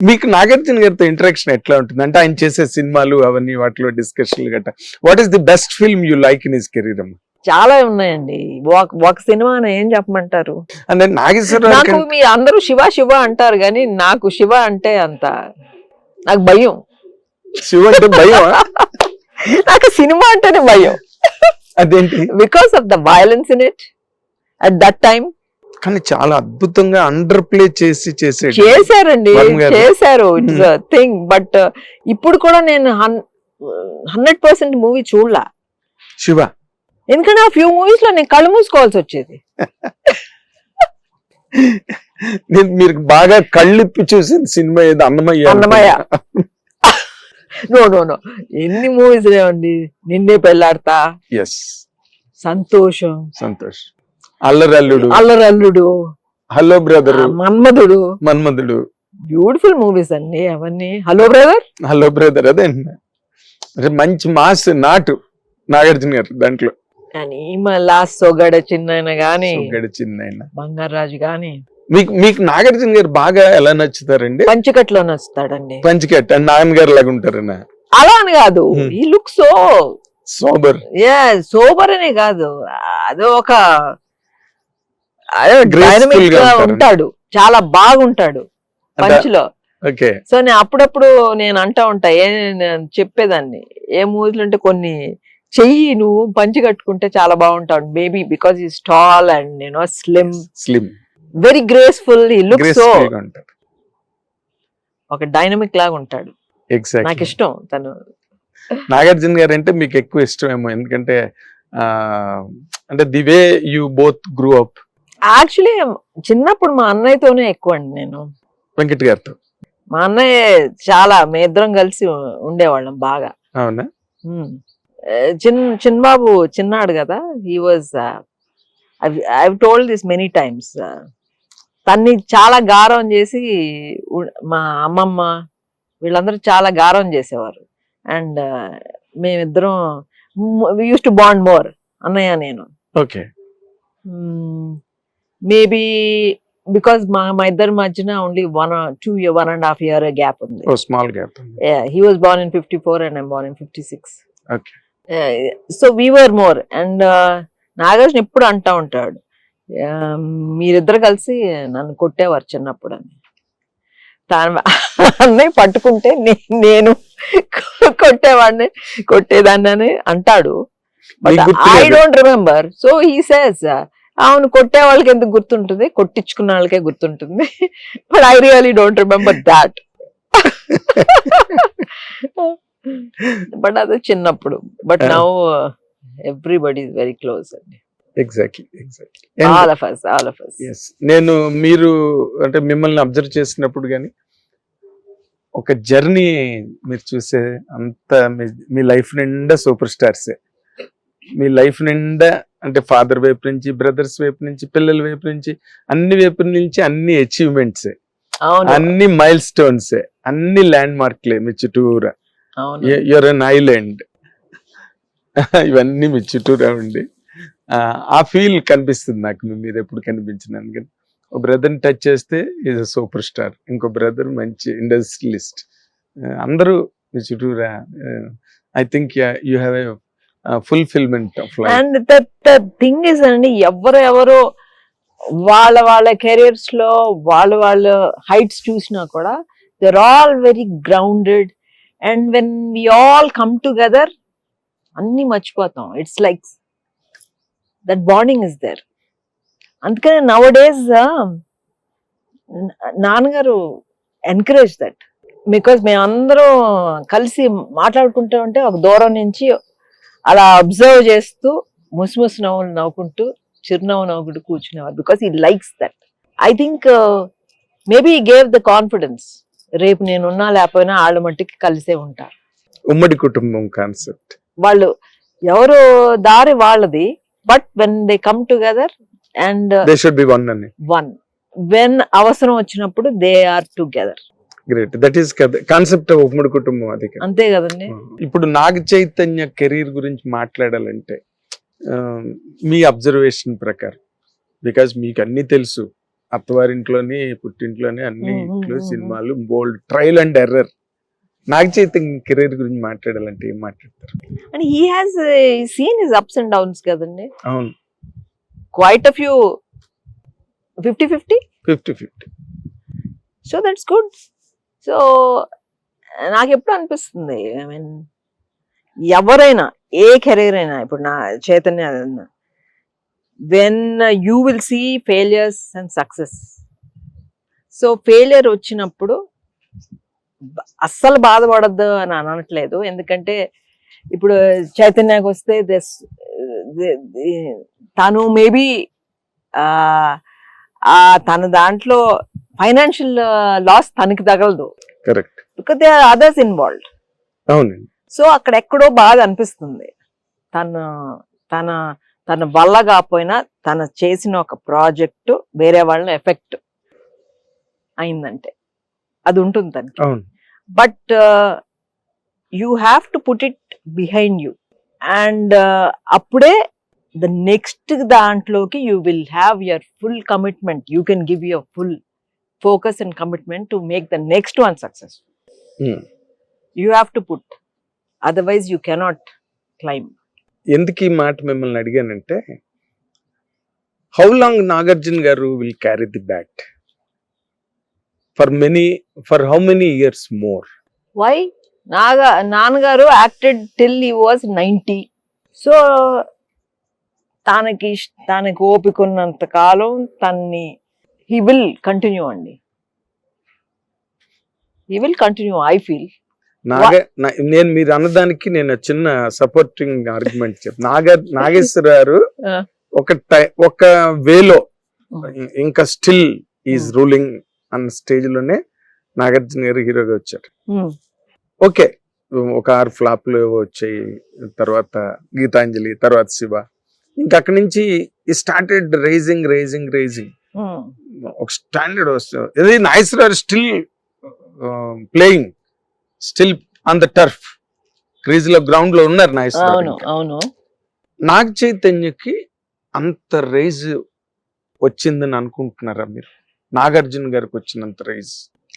మీకు నాగార్జున గారితో ఇంటరాక్షన్ ఎట్లా ఉంటుంది? అంటే ఆయన చేసే సినిమాలు అవన్నీ వాటిలో డిస్కషన్లు గట్రా. What is the best film you like in his career అమ్మ చాలా ఉన్నాయండి. ఒక సినిమా ఏం చెప్పమంటారు? అంటే నాగేశ్వరరావు మీ అందరూ శివ శివ అంటారు కానీ నాకు శివ అంటే అంత నాకు భయం. శివ అంటే భయం నాకు సినిమా అంటేనే భయం. అదేంటి? Because of the violence in it at that time కానీ చాలా అద్భుతంగా అండర్ ప్లే చేసి చేసేది. చేశారండి. చేశారు. ఇట్స్ థింగ్ బట్ ఇప్పుడు కూడా నేను హండ్రెడ్ పర్సెంట్ మూవీ చూడలా. శివ. ఎందుకంటే ఆ ఫ్యూ మూవీస్లో నేను కళ్ళు మూసుకోవాల్సి వచ్చేది. నేను మీరు బాగా కళ్ళిప్పి చూసిన సినిమా ఏదో? Annamayya Annamayya. No no no ఎన్ని మూవీస్ లేవండి? Ninne Pelladatha yes Santosham. Santosh. Allari Alludu. Allari Alludu. Hello brother Manmadhudu. Manmadhudu. Beautiful movies అండి అవన్నీ. హలో బ్రదర్ హలో బ్రదర్ అదే మంచి మాస్ నాటు. నాగార్జున గారు దాంట్లో. కానీ లాస్ట్ సొగడ చిన్న గాని ఆయన బంగారాజు గాని. మీకు మీకు నాగార్జున గారు బాగా ఎలా నచ్చుతారండి? పంచకట్లో నచ్చుతాడండి. పంచికట్ అండ్ నాయన గారు లాగా ఉంటారన్న అలా అని కాదు. ఈ look so sober a sober అనే కాదు. అదో ఒక డైనమిక్గా. ఉంటాడు. చాలా బాగుంటాడు పంచ్లో ఓకే. సో నేను అప్పుడప్పుడు నేను అంటా ఉంటా ఏ నేను చెప్పేదాన్ని. ఏ మూవీలు అంటే కొన్ని చెయ్యి నువ్వు పంచి కట్టుకుంటే చాలా బాగుంటాడు. బేబీ బికాస్ ఈ stole and you know slim slim very graceful ఈ లుక్ సో ఒక డైనమిక్ లాగా ఉంటాడు. నాకు ఇష్టం తను. నాగార్జున గారు అంటే మీకు ఎక్కువ ఇష్టమేమో. ఎందుకంటే అంటే the way you both grew up actually చిన్నప్పుడు మా అన్నయ్యతోనే ఎక్కువ అండి నేను. వెంకట్ గారితో? మా అన్నయ్య చాలా మీ ఇద్దరం కలిసి ఉండేవాళ్ళం బాగా. అవునా? చిన్ చిన్నబాబు చిన్నాడు కదా he was I told this many times తన్ని చాలా గారం చేసి మా అమ్మమ్మ వీళ్ళందరూ చాలా గారం చేసేవారు. అండ్ మేమిద్దరం యూస్ టు బాండ్ మోర్ అన్నయ్య నేను. ఓకే. మేబీ బికాస్ మా మా ఇద్దరి మధ్యన only one two year one and half year gap ఉంది. Small gap he was born in fifty four and I'm born in fifty six Okay. So we were more and Nagarjuna ఎప్పుడు అంటా ఉంటాడు. "Um, మీరిద్దరు కలిసి నన్ను కొట్టేవారు చిన్నప్పుడు అని తాను అన్నయ్య పట్టుకుంటే నేను కొట్టేవాడిని కొట్టేదాన్ని అని అంటాడు. I. Don't remember so he says అవును కొట్టే వాళ్ళకి ఎందుకు గుర్తుంటుంది? కొట్టించుకున్న వాళ్ళకే గుర్తుంటుంది. But I really don't remember that but అది చిన్నప్పుడు. But. Now everybody is very close అండి. Exactly exactly all of us all of us yes నేను మీరు అంటే మిమ్మల్ని అబ్జర్వ్ చేసినప్పుడు కానీ ఒక జర్నీ మీరు చూసే అంత మీ లైఫ్ నిండా సూపర్ స్టార్సే మీ లైఫ్ నిండా అంటే ఫాదర్ వైపు నుంచి బ్రదర్స్ వైపు నుంచి పిల్లల వైపు నుంచి అన్ని వైపు నుంచి అన్ని అచీవ్మెంట్స్ అన్ని మైల్ స్టోన్స్ అన్ని ల్యాండ్ మార్క్లే మీ చుట్టూరా. యువర్ అన్ ఐలాండ్ ఇవన్నీ మీ చుట్టూరా ఉండి. ఆ, ఫీల్ కనిపిస్తుంది నాకు. మీ మీద ఎప్పుడు కనిపించినాను కానీ ఒక బ్రదర్ని టచ్ చేస్తే ఈజ్ అ సూపర్ స్టార్ ఇంకో బ్రదర్ మంచి ఇండస్ట్రియలిస్ట్ అందరూ మీ చుట్టూరా. I think you have a fulfilment and the thing is అండి ఎవరు ఎవరో వాళ్ళ వాళ్ళ కెరియర్స్లో వాళ్ళ వాళ్ళ హైట్స్ చూసినా కూడా they're all very grounded and when we all come together అన్ని మర్చిపోతాం. It's like that bonding is there అందుకనే నవ్ డేస్ నాన్నగారు ఎంకరేజ్ దట్ బికాస్ మేమందరం కలిసి మాట్లాడుకుంటూ ఉంటే ఒక దూరం నుంచి అలా అబ్జర్వ్ చేస్తూ ముసిముసి నవ్వులు నవ్వుకుంటూ చిరునవ్వు నవ్వుకుంటూ కూర్చునేవారు because he likes that I think maybe gave the confidence రేపు నేను ఉన్నా లేకపోయినా వాళ్ళ మట్టికి కలిసే ఉంటారు ఉమ్మడి కుటుంబం కాన్సెప్ట్ వాళ్ళు ఎవరు దారి వాళ్ళది but when they come together and they should be one అని. వన్ వెన్ అవసరం వచ్చినప్పుడు they are together great that is concept ఉమ్మడి కుటుంబం అది. అంతే కదండి. ఇప్పుడు నాగ చైతన్య కెరీర్ గురించి మాట్లాడాలంటే మీ అబ్జర్వేషన్ ప్రకారం బికాజ్ మీకు అన్ని తెలుసు అత్తవారింట్లోని పుట్టింట్లోని అన్ని మ్మ్, మ్మ్, ఇంట్లో. సినిమాలు బోల్డ్ trial and error Naga Chaitanya career గురించి మాట్లాడాలంటే ఏం మాట్లాడతారు? And he has seen his ups and downs కదండి. అవును. Quite a few fifty fifty fifty fifty so that's good so నాకు ఎప్పుడు అనిపిస్తుంది ఐ మీన్ ఎవరైనా ఏ కెరీర్ అయినా ఇప్పుడు నా Chaitanya when you will see failures and success so failure వచ్చినప్పుడు అస్సలు బాధపడద్దు అని అనట్లేదు. ఎందుకంటే ఇప్పుడు చైతన్యకి వస్తే దిస్ తను మేబీ తన దాంట్లో ఫైనాన్షియల్ లాస్ తనకి తగలదు. Correct. Because they are others involved అవునండి. సో అక్కడ ఎక్కడో బాధ అనిపిస్తుంది. తన తన తన వల్ల కాకపోయినా తన చేసిన ఒక ప్రాజెక్టు వేరే వాళ్ళని ఎఫెక్ట్ అయిందంటే. అది ఉంటుంది తనకి. అవును. But you have to put it behind you and అప్పుడే ద నెక్స్ట్ దాంట్లోకి you will have your full commitment you can give your full focus and commitment to make the next one Hmm. You have to put otherwise you cannot claim ఎందుకు ఈ మాట మిమ్మల్ని అడిగానంటే how long Nagarjuna garu will carry the bat for many for how many years more why Naga నాన్నగారు acted till he was ninety so తనకి ఇష్- తనకి ఓపిక ఉన్నంత కాలం తన్ని హీ విల్ కంటిన్యూ అండి he will continue I feel Naga నేను మీరు అన్నదానికి నేను చిన్న సపోర్టింగ్ ఆర్గ్యుమెంట్ చెప్ నాగ నాగేశ్వర గారు. ఒక ఒక వేలో. ఇంకా స్టిల్ ఈజ్. రూలింగ్ అన్న స్టేజ్లోనే నాగార్జున గారు హీరోగా వచ్చారు. ఓకే ఒక ఆరు ఫ్లాప్లు వచ్చాయి తర్వాత గీతాంజలి తర్వాత శివ ఇంకా అక్కడి నుంచి he started rising rising rising. ఒక స్టాండర్డ్ వస్తుంది ఇది Nageswara still playing still on the turf క్రీజ్లో గ్రౌండ్లో ఉన్నారు అవును అవును. నాగ చైతన్యకి అంత రైజ్ వచ్చిందని అనుకుంటున్నారా మీరు? నాగార్జున గారికి వచ్చినంత rise.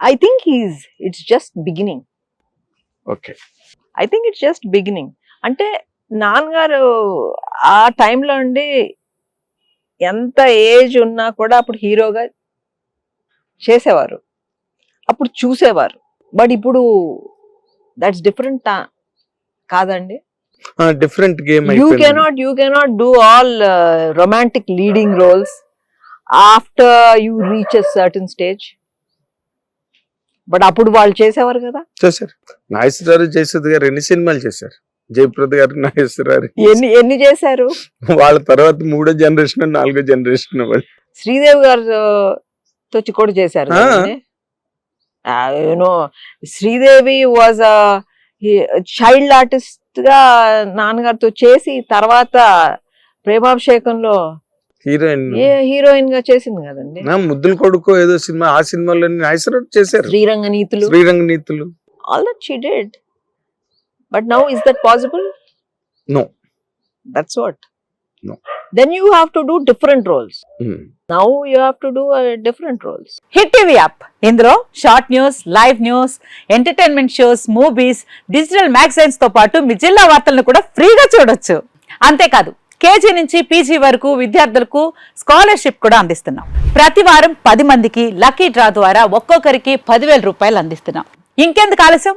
I think he's it's just beginning okay I think it's just beginning అంటే నాన్నగారు ఆ టైంలో అండి ఎంత ఏజ్ ఉన్నా కూడా అప్పుడు హీరోగా చేసేవారు. అప్పుడు చూసేవారు. బట్ ఇప్పుడు దట్స్ డిఫరెంట్ కాదండి. Different game you cannot you cannot do all romantic leading roles after you reach a certain stage. But అప్పుడు వాళ్ళు చేసేవారు కదా. చేశారు. నాగేశ్వర గారు జయసుద్ గారు ఎన్ని సినిమాలు చేశారు? జయప్రద గారు నాగేశ్వర గారు ఎన్ని ఎన్ని చేశారు? వాళ్ళ తర్వాత మూడో జనరేషన్ నాలుగో జనరేషన్ వాళ్ళు. శ్రీదేవి గారు తో కూడా చేశారు. యూనో శ్రీదేవి వాజ్ చైల్డ్ ఆర్టిస్ట్గా నాన్నగారితో చేసి తర్వాత ప్రేమాభిషేకంలో హీరోయిన్. ఏ హీరోయిన్గా చేసింది కదండి. ముద్దుల కొడుకు ఏదో సినిమా ఆ సినిమాలో చేశారు. Sriranga Neethulu. Sriranga Neethulu. All that she dead but now is that possible No. That's what No. Then you have to do different roles. Now you have to do different roles hit TV app ఇందులో short news live news entertainment shows movies digital మ్యాగజైన్స్తో పాటు మీ జిల్లా వార్తలను కూడా ఫ్రీగా చూడొచ్చు. అంతేకాదు KG నుంచి పీజీ వరకు విద్యార్థులకు స్కాలర్షిప్ కూడా అందిస్తున్నాం. ప్రతి వారం పది మందికి లక్కీ డ్రా ద్వారా ఒక్కొక్కరికి పదివేల రూపాయలు అందిస్తున్నాం. ఇంకెందుకు ఆలస్యం?